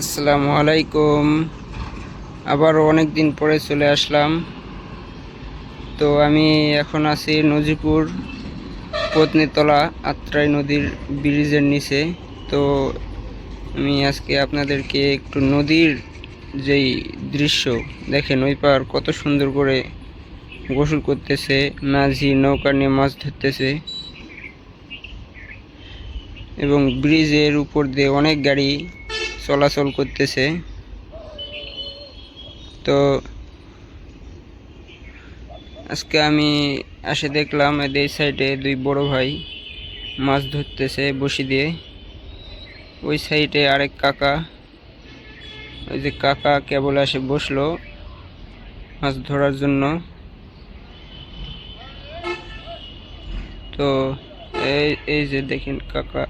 আসসালামু আলাইকুম। আবারও অনেক দিন পরে চলে আসলাম। তো আমি এখন আছি নজিপুর পত্নীতলা আত্রাই নদীর ব্রিজের নিচে। তো আমি আজকে আপনাদেরকে একটু নদীর যেই দৃশ্য দেখেন, ওই পার কত সুন্দর করে গোসল করতেছে, মাঝি নৌকা নিয়ে মাছ ধরতেছে এবং ব্রিজের উপর দিয়ে অনেক গাড়ি চলাচল করতেছে। তো আজকে আমি আসে দেখলাম এদের সাইডে দুই বড় ভাই মাছ ধরতেছে বসি দিয়ে। ওই সাইডে আরেক কাকা, ওই যে কাকা কেবল আসে বসল মাছ ধরার জন্য। তো এই এই যে দেখেন কাকা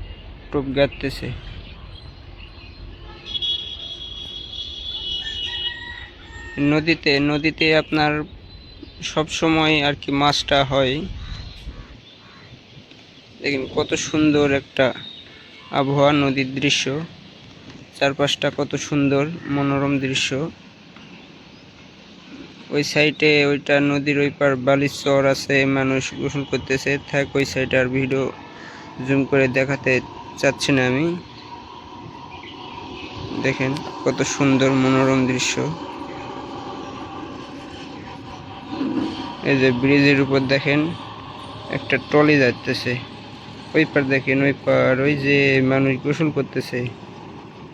টোপ গাঁততেছে। নদীতে নদীতে আপনার সব সময় আর কি মাছটা হয়। দেখেন কত সুন্দর একটা আবহাওয়া নদীর দৃশ্য। চারপাশটা কত সুন্দর, মনোরম দৃশ্য। ওই সাইডে ওইটা নদীর ওই পার বালির চর আছে, মানুষ গোসল করতেছে। থাক, ওই সাইডে আর ভিডিও জুম করে দেখাতে চাচ্ছি না আমি। দেখেন কত সুন্দর, মনোরম দৃশ্য। এই যে ব্রিজের উপর দেখেন, একটা ট্রলি যাচ্ছে ওই পার দেখেন, ওই পার, ওই যে মানুষ গোসল করতেছে।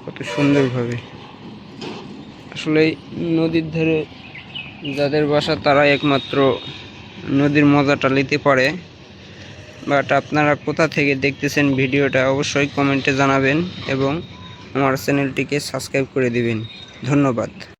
কত সুন্দরভাবে। আসলে নদীর ধারে যাদের বাসা, তারা একমাত্র নদীর মজাটা নিতে পারে। বাট আপনারা কোথা থেকে দেখতেছেন ভিডিওটা অবশ্যই কমেন্টে জানাবেন এবং আমার চ্যানেলটিকে সাবস্ক্রাইব করে দিবেন। ধন্যবাদ।